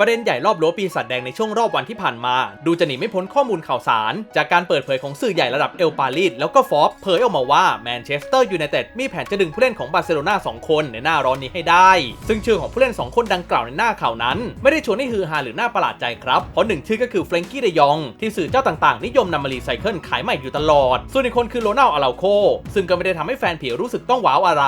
ประเด็นใหญ่รอบรั้วปีศาจแดงในช่วงรอบวันที่ผ่านมา ดูจะหนีไม่พ้นข้อมูลข่าวสาร จากการเปิดเผยของสื่อใหญ่ระดับเอลปารีสแล้วก็ฟอบเผยออกมาว่าแมนเชสเตอร์ยูไนเต็ดมีแผนจะดึงผู้เล่นของบาร์เซโลนา2คนในหน้าร้อนนี้ให้ได้ ซึ่งชื่อของผู้เล่น 2 คนดังกล่าวในหน้าข่าวนั้น ไม่ได้ชวนให้ฮือฮาหรือน่าประหลาดใจครับเพราะหนึ่งชื่อก็คือเฟรงกี้เดยอง ที่สื่อเจ้าต่างๆ นิยมนำมารีไซเคิลขายใหม่อยู่ตลอด ส่วนอีกคนคือโรนัลอาราโค ซึ่งก็ไม่ได้ทำให้แฟนผีรู้สึกต้องว้าวอะไร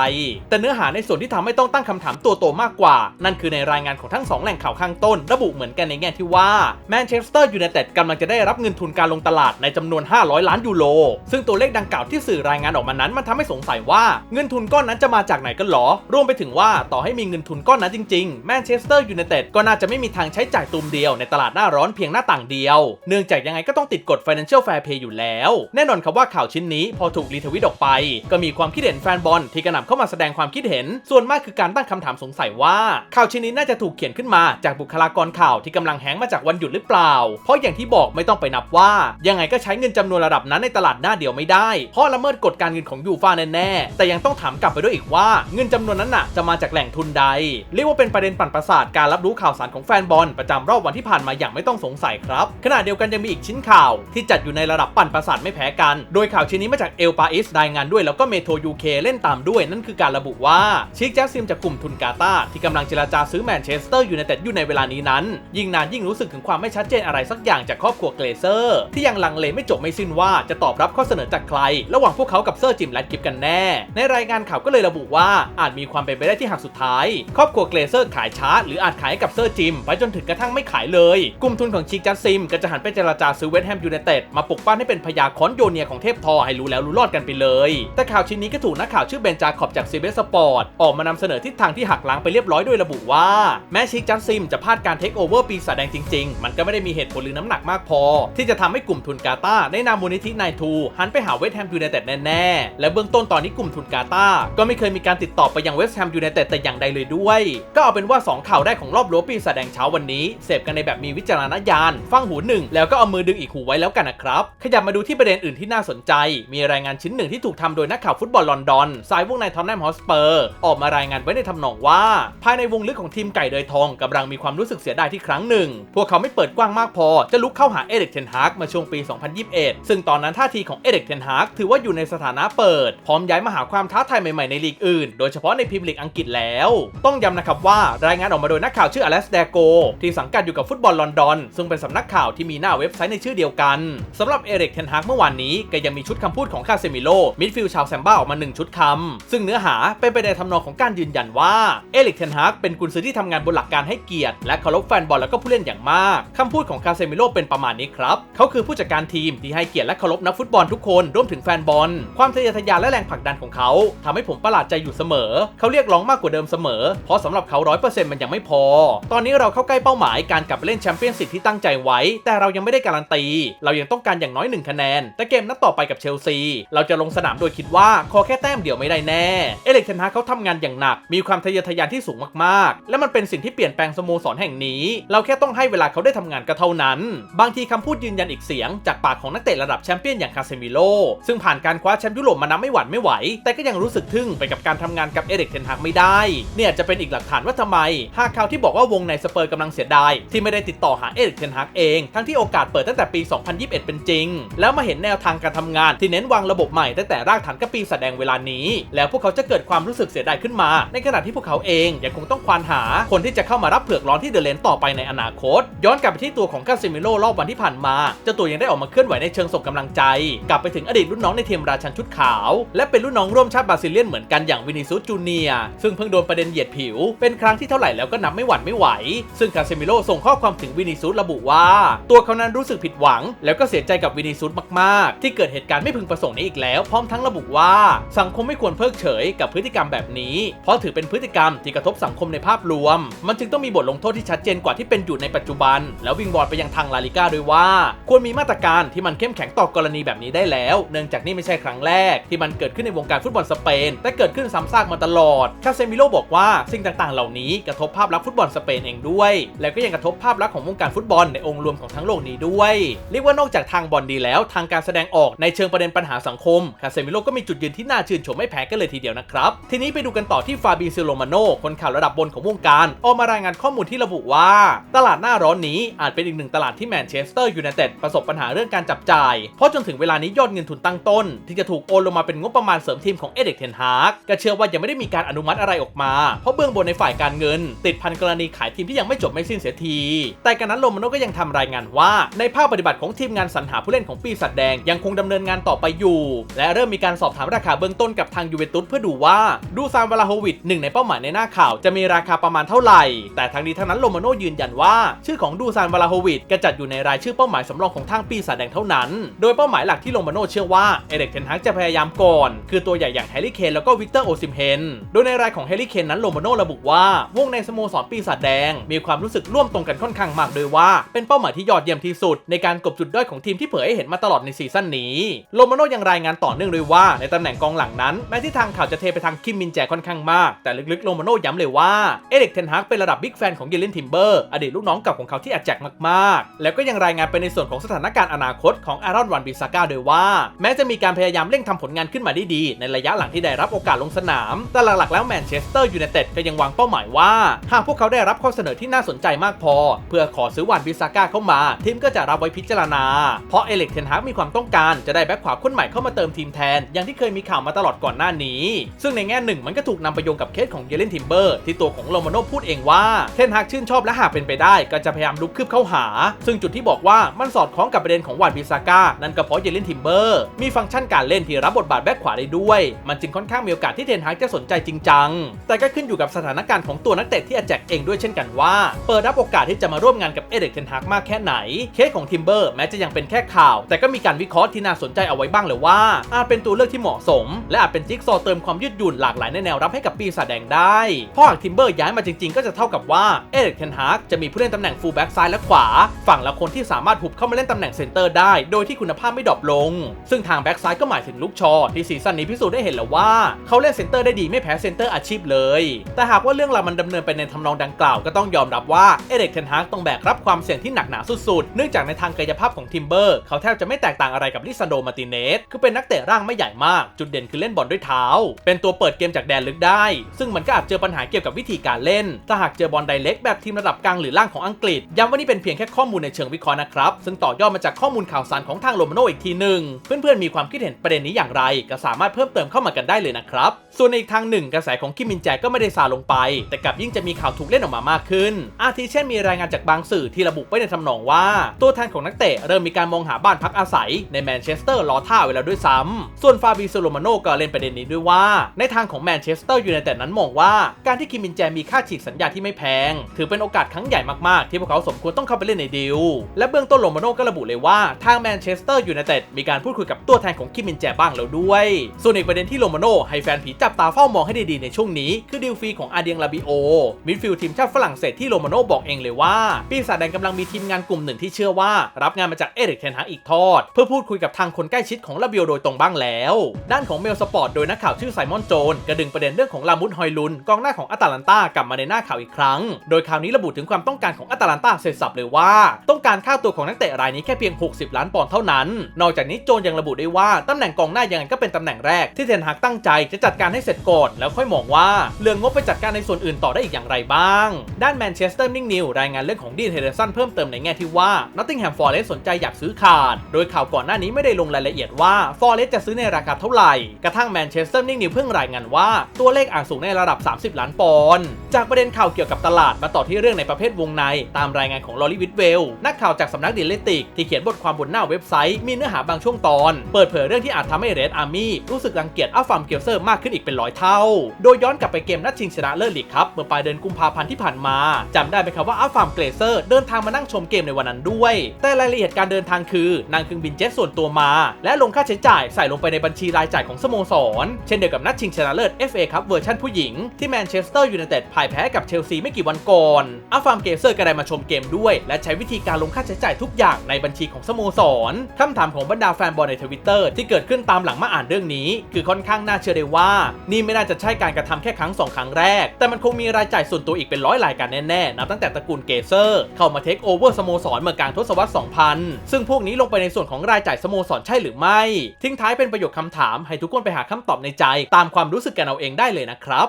แต่เนื้อหาในส่วนที่ทำให้ต้องตั้งคำถามตัวโตมากกว่า นั่นคือในรายงานของทั้งสองแหล่งข่าวข้างต้นระบุเหมือนกันในแง่ที่ว่าแมนเชสเตอร์ยูไนเต็ดกำลังจะได้รับเงินทุนการลงตลาดในจำนวน 500 ล้านยูโร ซึ่งตัวเลขดังกล่าวที่สื่อรายงานออกมานั้น มันทำให้สงสัยว่าเงินทุนก้อนนั้นจะมาจากไหนกันหรอ รวมไปถึงว่าต่อให้มีเงินทุนก้อนนั้นจริงๆแมนเชสเตอร์ยูไนเต็ดก็น่าจะไม่มีทางใช้จ่ายตุมเดียวในตลาดหน้าร้อนเพียงหน้าต่างเดียว เนื่องจากยังไงก็ต้องติดกฎ Financial Fair Play อยู่แล้ว แน่นอนครับว่าข่าวชิ้นนี้พอถูกรีทวิตออกไป ก็มีความคิดเห็นแฟนบอลที่กระหน่ำเข้ามาแสดงความคิดเห็น ส่วนมากคือการตั้งคำถามสงสัยว่าข่าวชิ้นนี้น่าจะถูกเขียนขึ้นมาจากบุคลากรข่าวที่กำลังแฮงมาจากวันหยุดหรือเปล่า เพราะอย่างที่บอกไม่ต้องไปนับว่า ยังไงก็ใช้เงินจำนวนระดับนั้นในตลาดหน้าเดียวไม่ได้ เพราะละเมิดกฎการเงินของยูฟาแน่ๆ แต่ยังต้องถามกลับไปด้วยอีกว่า เงินจำนวนนั้นน่ะจะมาจากแหล่งทุนใด เรียกว่าเป็นประเด็นปั่นประสาทการรับรู้ข่าวสารของแฟนบอลประจำรอบวันที่ผ่านมาอย่างไม่ต้องสงสัยครับ ขณะเดียวกันยังมีอีกชิ้นข่าวที่จัดอยู่ในระดับปั่นประสาทไม่แพ้กัน โดยข่าวชิ้นนี้มาจากเอลปาอิสรายงานด้วยแล้วก็เมโทยูเคเล่นตามด้วยนั่นคือการระบุว่าชิคแจ็คซิมจากกลุ่มทุนกาตาที่กำลังเจรจาซื้อแมนเชสเตอร์ยูไนเต็ดอยู่ในเวลานี้นั้น ยิ่งนานยิ่งรู้สึกถึงความไม่ชัดเจนอะไรสักอย่างจากครอบครัวเกรเซอร์ที่ยังลังเลไม่จบไม่สิ้นว่าจะตอบรับข้อเสนอจากใคร ระหว่างพวกเขากับเซอร์จิมและกิฟกันแน่ ในรายงานข่าวก็เลยระบุว่าอาจมีความเป็นไปได้ที่หากสุดท้าย ครอบครัวเกรเซอร์ขายช้าหรืออาจขายให้กับเซอร์จิมไปจนถึงกระทั่งไม่ขายเลย กลุ่มทุนของชิคจัสซิมก็จะหันไปเจรจาซื้อเวสต์แฮมยูไนเต็ดมาปกปั้นให้เป็นพญาคอนโยเนียของเทพทอให้รู้แล้วรู้รอดกันไปเลย แต่ข่าวชิ้นนี้ก็ถูกนักข่าวชื่อเบนจาขอบจากซีเบสสปอร์ตออกมานำเสนอทิศทางที่หักล้างไปเรียบร้อยโดยระบุว่าแม้ชิคจัสซิมจะพลาดการการเทคโอเวอร์ปีศาจแดงจริง ๆ มันก็ไม่ได้มีเหตุผลหรือน้ำหนักมากพอ ที่จะทำให้กลุ่มทุนกาตาร์ในนามูลนิธินายทูหันไปหาเวสต์แฮมยูไนเต็ดแน่ๆ และเบื้องต้นตอนนี้กลุ่มทุนกาตาก็ไม่เคยมีการติดต่อไปยังเวสต์แฮมยูไนเต็ดแต่อย่างใดเลยด้วย ก็เอาเป็นว่า 2 ข่าวแรกของรอบรัวปีศาจแดงเช้าวันนี้ เสพกันในแบบมีวิจารณญาณ ฟังหูหนึ่งแล้วก็เอามือดึงอีกหูไว้แล้วกันนะครับ ขยับมาดูที่ประเด็นอื่นที่น่าสนใจ มีรายงานชิ้นหนึ่งที่ถูกทำโดยนักข่าวฟุตบอลลอนดอนสายวงในทอมแนมฮอสเปอร์ ออกมารายงานไว้ในทำนองว่า ภายในวงลึกของทีมไก่เดยทองกำลังมีความรู้สึกเสียดายที่ครั้งหนึ่ง พวกเขาไม่เปิดกว้างมากพอ จะลุกเข้าหาเอเด็กเทนฮากมาช่วงปี 2021 ซึ่งตอนนั้นท่าทีของเอเด็กเทนฮากถือว่าอยู่ในสถานะเปิด พร้อมย้ายมาหาความท้าทายใหม่ๆในลีกอื่น โดยเฉพาะในพรีเมียร์ลีกอังกฤษแล้ว ต้องย้ำนะครับว่ารายงานออกมาโดยนักข่าวชื่ออเลสเดโกที่สังกัดอยู่กับฟุตบอลลอนดอน ซึ่งเป็นสำนักข่าวที่มีหน้าเว็บไซต์ในชื่อเดียวกันสำหรับเอเด็กเทนฮากเมื่อวานนี้ก็ยังมีชุดคำพูดของคาเซมิโลมิดฟิลด์ชาวแซมบ้าออกมาหนึ่งชุดคำซึ่งเนื้อหาเป็นไปในทำนองของการยืนยันว่าเอเด็กเทนฮากเป็นกุนซือที่ทำงานบนหลักการให้เกียรติและเคารพแฟนบอลแล้วก็ผู้เล่นอย่างมากคำพูดของคาเซมิโลเป็นประมาณนี้ครับ เขาคือผู้จัดการทีมที่ให้เกียรติและเคารพนักฟุตบอลทุกคนรวมถึงแฟนบอล ความทะเยอทะยานและแรงผลักดันของเขาทำให้ผมประหลาดใจอยู่เสมอ เขาเรียกร้องมากกว่าเดิมเสมอ เพราะสำหรับเขาร้อยเปอร์เซ็นต์มันยังไม่พอ ตอนนี้เราเข้าใกล้เป้าหมายการกลับไปเล่นแชมเปี้ยนสิที่ตั้งใจไว้ แต่เรายังไม่ได้การันตี เรายังต้องการอย่างน้อยหนึ่งคะแนน แต่เกมนัดต่อไปกับเชลซี เราจะลงสนามโดยคิดว่าขอแค่แต้มเดียวไม่ได้แน่ เอเล็กเทนฮาเขาทำงานอย่างหนัก มีความทะเยอทะยานที่สูงมากๆ และมันเป็นสิ่งที่เปลี่ยนแปลงสโมสรแห่งนี้ เราแค่ต้องให้เวลาเขาได้ทำงานก็เท่านั้น บางทีคำพูดยืนยันอีกเสียง จากปากของนักเตะระดับแชมเปี้ยนอย่างคาเซมิโลซึ่งผ่านการคว้าแชมป์ยุโรปมานับไม่หวั่นไม่ไหว แต่ก็ยังรู้สึกทึ่งไปกับการทำงานกับเอเล็กเทนฮากไม่ได้ เนี่ยจะเป็นอีกหลักฐานว่าทำไมหากข่าวที่บอกว่าวงในสเปอร์กำลังเสียดายที่ไม่ได้ติดต่อหาเอเล็กเทนฮากเองทั้งที่โอกาสเปิดตั้งแต่ปี 2021 เป็นจริง แล้วมาเห็นแนวทางการทำงานที่เน้นวางระบบใหม่ตั้งแต่รากฐานกับปีแสดงเวลานี้ แล้วพวกเขาจะเกิดความรู้สึกเสียดายขึ้นมา ในขณะที่พวกเขาเองยังคงต้องควานหาคนที่จะเข้ามารับเผือกร้อนที่เดอะเลนต่อไปในอนาคต ย้อนกลับไปที่ตัวของคาซิมิโลรอบวันที่ผ่านมาเจ้าตัวยังได้ออกมาเคลื่อนไหวในเชิงส่งกำลังใจ กลับไปถึงอดีตรุ่นน้องในทีมราชันชุดขาว และเป็นรุ่นน้องร่วมชาติบราซิเลียนเหมือนกันอย่างวินิซุสจูเนียซึ่งเพิ่งโดนประเด็นเหยียดผิว เป็นครั้งที่เท่าไหร่แล้วก็นับไม่หวั่นไม่ไหว ซึ่งคาเซมิโลส่งข้อความถึงวินิซุสระบุว่า ตัวเขานั้นรู้สึกผิดหวัง แล้วก็เสียใจกับวินิซุสมาก ๆ ที่เกิดเหตุการณ์ไม่พึงประสงค์นี้อีกแล้ว พร้อมทั้งระบุว่า สังคมไม่ควรเพิกเฉยกับพฤติกรรมแบบนี้ เพราะถือเป็นพฤติกรรมที่กระทบสังคมในภาพรวม มันจึงต้องมีบทลงโทษที่ชัดเจนกว่าที่เป็นอยู่ในปัจจุบัน แล้ววิงวอนไปยังทางลาลิก้าด้วยว่า ควรมีมาตรการที่มันเข้มแข็งต่อกรณีแบบนี้ได้แล้ว เนื่องจากนี่ไม่ใช่ครั้งแรก ที่มันเกิดขึ้นในวงการฟุตบอลสเปน แต่เกิดขึ้นซ้ำซากมาตลอด คาเซมิโลบอกว่าสิ่งต่างๆ เหล่านี้กระทบภาพลักษณ์ฟุตบอลสเปนเองด้วย แล้วก็ยังกระทบภาพลักษณ์ของวงการฟุตบอลในองค์รวมของทั้งโลกนี้ด้วยเรียกว่านอกจากทางบอลดีแล้วทางการแสดงออกในเชิงประเด็นปัญหาสังคมคาเซมิโลก็มีจุดยืนที่น่าชื่นชมไม่แพ้กันเลยทีเดียวนะครับทีนี้ไปดูกันต่อที่ฟาบีซิโลมาโนคนข่าวระดับบนของวงการออกมารายงานข้อมูลที่ระบุบุว่า ตลาดหน้าร้อนนี้อาจเป็นอีกหนึ่งตลาดที่แมนเชสเตอร์ยูไนเต็ดประสบปัญหาเรื่องการจับจ่าย เพราะจนถึงเวลานี้ยอดเงินทุนตั้งต้น ที่จะถูกโอนลงมาเป็นงบประมาณเสริมทีมของเอเด็กเทนฮากก็เชื่อว่ายังไม่ได้มีการอนุมัติอะไรออกมา เพราะเบื้องบนในฝ่ายการเงิน ติดพันกรณีขายทีมที่ยังไม่จบไม่สิ้นเสียที แต่การนั้นโรมาโนก็ยังทำรายงานว่า ในภาคปฏิบัติของทีมงานสรรหาผู้เล่นของปีศาจแดงยังคงดำเนินงานต่อไปอยู่ และเริ่มมีการสอบถามราคาเบื้องต้นกับทางยูเวนตุสเพื่อดูว่าดูซานวาลาโฮวิชหนึ่งในเป้าหมายในหน้าข่าวจะมีราคาประมาณเท่าไหร่ แต่ทั้งนี้ทั้งนั้นโรมาโนยืนยันว่า ชื่อของดูซานวลาโฮวิชก็จัดอยู่ในรายชื่อเป้าหมายสำรองของทางปีศาจแดงเท่านั้น โดยเป้าหมายหลักที่โรมาโนเชื่อว่าเอเด็กเทนฮักจะพยายามก่อน คือตัวใหญ่อย่างแฮร์รี่เคนแล้วก็วิกเตอร์โอซิมเฮน โดยในรายของแฮร์รี่เคนนั้นโรมาโนระบุว่าวงในสโมสรปีศาจแดง มีความรู้สึกร่วมตรงกันค่อนข้างมากโดยว่า เป็นเป้าหมายที่ยอดเยี่ยมที่สุด ในการกบจุดด้อยของทีมที่เผยให้เห็นมาตลอดในซีซั่นนี้โรมาโนยังรายงานต่อเนื่องเลยว่าในตำแหน่งกองหลังนั้นแม้ที่ทางข่าวจะเทไปทางคิมมินแจค่อนข้างมากแต่ลึกๆโรมาโนย้ำเลยว่าเอเด็กเทนฮักเป็นระดับบิ๊กแฟนของเยเลนทมเบอร์ อดีตลูกน้องเก่าของเขาที่อาจแจกมากๆ แล้วก็ยังรายงานไปในส่วนของสถานการณ์อนาคตของอารอนวันบิซาก้าโดยว่า แม้จะมีการพยายามเร่งทำผลงานขึ้นมาได้ดี ในระยะหลังที่ได้รับโอกาสลงสนาม แต่หลักๆแล้วแมนเชสเตอร์ยูไนเต็ดก็ยังวางเป้าหมายว่า หากพวกเขาได้รับข้อเสนอที่น่าสนใจมากพอ เพื่อขอซื้อวันบิซาก้าเข้ามา ทีมก็จะรับไว้พิจารณา เพราะเอเล็กเทนฮากมีความต้องการจะได้แบ็คขวาคนใหม่เข้ามาเติมทีมแทน อย่างที่เคยมีข่าวมาตลอดก่อนหน้านี้ ซึ่งในแง่หนึ่งมันก็ถูกนำไปโยงกับเคสของเยเลนทิมเบอร์ที่ตัวของโรมาโนพูดเองว่าเทนฮากชื่นชอบและหากเป็นไปได้ ก็จะพยายามลุกคืบเข้าหา ซึ่งจุดที่บอกว่ามันสอดคล้องกับประเด็นของวานบิซาก้านั่นก็เพราะเยเลนทิมเบอร์มีฟังก์ชันการเล่นที่รับบทบาทแบ็คขวาได้ด้วย มันจึงค่อนข้างมีโอกาสที่เทนฮากจะสนใจจริงจัง แต่ก็ขึ้นอยู่กับสถานการณ์ของตัวนักเตะที่อาแจกเองด้วยเช่นกันว่า เปิดรับโอกาสที่จะมาร่วมงานกับเอเด็กเทนฮากมากแค่ไหน เคสของทิมเบอร์แม้จะยังเป็นแค่ข่าว แต่ก็มีการวิเคราะห์ที่น่าสนใจเอาไว้บ้างเลยว่า อาจเป็นตัวเลือกที่เหมาะสม และอาจเป็นจิ๊กซอเติมความยืดหยุ่นหลากหลายในแนวรับให้กับปีศาจแดงได้เพราะหากทิมเบอร์ย้ายมาจริง ๆ ก็จะเท่ากับว่าเอเด็กเทนฮากจะมีผู้เล่นตำแหน่งฟูลแบ็กซ้ายและขวา ฝั่งละคนที่สามารถหุบเข้ามาเล่นตำแหน่งเซนเตอร์ได้ โดยที่คุณภาพไม่ดรอปลง ซึ่งทางแบ็กซ้ายก็หมายถึงลูกชอ ที่ซีซั่นนี้พิสูจน์ได้เห็นแล้วว่า เขาเล่นเซนเตอร์ได้ดีไม่แพ้เซนเตอร์อาชีพเลย แต่หากว่าเรื่องราวมันดำเนินไปในทำนองดังกล่าวก็ต้องยอมรับว่าเอเด็กเทนฮากต้องแบกรับความเสี่ยงที่หนักหนาสุดๆ เนื่องจากในทางกายภาพของทิมเบอร์เขาแทบจะไม่แตกต่างอะไรกับลิซานโดมาติเนสคือเป็นนักเตะร่างไม่ใหญ่มาก จุดเด่นคือเล่นบอลด้วยเท้า เป็นตัวเปิดเกมจากแดนลึกได้ ซึ่งมันก็อาจเจอปัญหาเกี่ยวกับวิธีการเล่น ถ้าหากเจอบอลไดเล็กแบบทีมระดับกลางหรือล่างของอังกฤษ ย้ำว่านี่เป็นเพียงแค่ข้อมูลในเชิงวิเคราะห์นะครับ ซึ่งต่อยอดมาจากข้อมูลข่าวสารของทางโรมาโนอีกทีหนึ่งเพื่อนๆมีความคิดเห็นประเด็นนี้อย่างไร ก็สามารถเพิ่มเติมเข้ามากันได้เลยนะครับ ส่วนในอีกทางหนึ่งกระแสของคิมมินแจก็ไม่ได้ซาลงไป แต่กลับยิ่งจะมีข่าวถูกเล่นออกมามากขึ้น อาทิเช่นมีรายงานจากบางสื่อที่ระบุไว้ในทำนองว่า ตัวแทนของนักเตะเริ่มมีการมองหาบ้านพักอาศัย ในแมนเชสเตอร์รอท่าไว้แล้วด้วยซ้ำส่วนฟาบิโซโลมาโนก็เล่นประเด็นนี้ด้วยว่า ในทางของแมนเชสเตอร์ยูไนเต็ดนั้นมองว่าการที่คิมมินแจมีค่าฉีกสัญญาที่ไม่แพงถือเป็นโอกาสครั้งใหญ่มากๆ ที่พวกเขาสมควรต้องเข้าไปเล่นในดีลและเบื้องต้นโรมาโนก็ระบุเลยว่าทางแมนเชสเตอร์ยูไนเต็ดมีการพูดคุยกับตัวแทนของคิมินแจบ้างแล้วด้วย ส่วนอีกประเด็นที่โรมาโนให้แฟนผีจับตาเฝ้ามองให้ดีๆในช่วงนี้คือดีลฟรีของอาเดียงลาบิโอมิดฟิลด์ทีมชาติฝรั่งเศสที่โรมาโนบอกเองเลยว่าปีศาจแดงกำลังมีทีมงานกลุ่มหนึ่งที่เชื่อว่า รับงานมาจากเอริกเทนฮาอีกทอด เพื่อพูดคุยกับทางคนใกล้ชิดของลาบิโอโดยตรงบ้างแล้ว ด้านของเมลสปอร์ตโดยนักข่าวชื่อไซมอนโจนก็ดึงประเด็นเรื่องของลามุดฮอยลุนกองหน้าของอาตาลันตากลับมาในหน้าข่าวอีกครั้ง โดยข่าวนี้ระบุถึงความต้องการของอาตลันตาเสร็จสับเลยว่า ต้องการค่าตัวของนักเตะรายนี้แค่เพียง 60 ล้านปอนด์เท่านั้น นอกจากนี้โจนยังระบุได้ว่าตำแหน่งกองหน้ายังไงก็เป็นตำแหน่งแรกที่เทนฮากตั้งใจจะจัดการให้เสร็จก่อนแล้วค่อยมองว่าเรื่องงบไปจัดการในส่วนอื่นต่อได้อีกอย่างไรบ้าง ด้านแมนเชสเตอร์นิ่งนิวรายงานเรื่องของดีนเฮเดอร์สันเพิ่มเติมในแง่ที่ว่านอตติงแฮมฟอร์เรสสนใจอยากซื้อขาด โดยข่าวก่อนหน้านี้ไม่ได้ลงรายละเอียดว่าฟอร์เรสจะซื้อในราคาเท่าไหร่ กระทั่งแมนเชสเตอร์นิงนิวเพิ่งรายงานว่าตัวเลขอ่างสูงในระดับ 30 ล้านปอนด์จากประเด็นข่าวเกี่ยวกับตลาดมาต่อที่เรื่องในประเภทวงใน ตามรายงานของลอรีวิดเวลนักข่าวจากสำนักดิเลติก ที่เขียนบทความบนหน้าเว็บไซต์มีเนื้อหาบางช่วงตอน เปิดเผยเรื่องที่อาจทำให้เรดอาร์มี่รู้สึกรังเกียจอัลฟามเกลเซอร์มากขึ้นอีกเป็นร้อยเท่า โดยย้อนกลับไปเกมนัดชิงชนะเลิศลีกครับเมื่อปลายเดือนกุมภาพันธ์ที่ผ่านมาจำได้ไหมครับว่าอัลฟามเกลเซอร์เดินทางมานั่งชมเกมในวันนั้นด้วย แต่รายละเอียดการเดินทางคือนางเครื่องบินเจ็ตส่วนตัวมา และลงค่าใช้จ่ายใส่ลงไปในบัญชีรายจ่ายของสโมสร เช่นเดียวกับนัดชิงชนะเลิศ FA ครับเวอร์ชันผู้หญิงที่แมนเชสเตอร์ยูไนเต็ดพ่ายแพ้กับเชลซีไม่กี่วันก่อนอัลฟาร์มเกลเซอร์ก็ได้มาชมเกมด้วย และใช้วิธีการลงค่าใช้จ่ายทุกอย่างในบัญชีของสโมสรคำถามของบรรดาแฟนบอลในทวิตเตอร์ที่เกิดขึ้นตามหลังมาอ่านเรื่องนี้ คือค่อนข้างน่าเชื่อได้ว่า นี่ไม่น่าจะใช่การกระทำแค่ครั้งสองครั้งแรก แต่มันคงมีรายจ่ายส่วนตัวอีกเป็นร้อยรายการแน่ๆนับตั้งแต่ตระกูลเกเซอร์เข้ามาเทคโอเวอร์สโมสรเมื่อกลางทศวรรษ 2000 ซึ่งพวกนี้ลงไปในส่วนของรายจ่ายสโมสรใช่หรือไม่ ทิ้งท้ายเป็นประโยคคำถามให้ทุกคนไปหาคำตอบในใจ ตามความรู้สึกกันเอาเองได้เลยนะครับ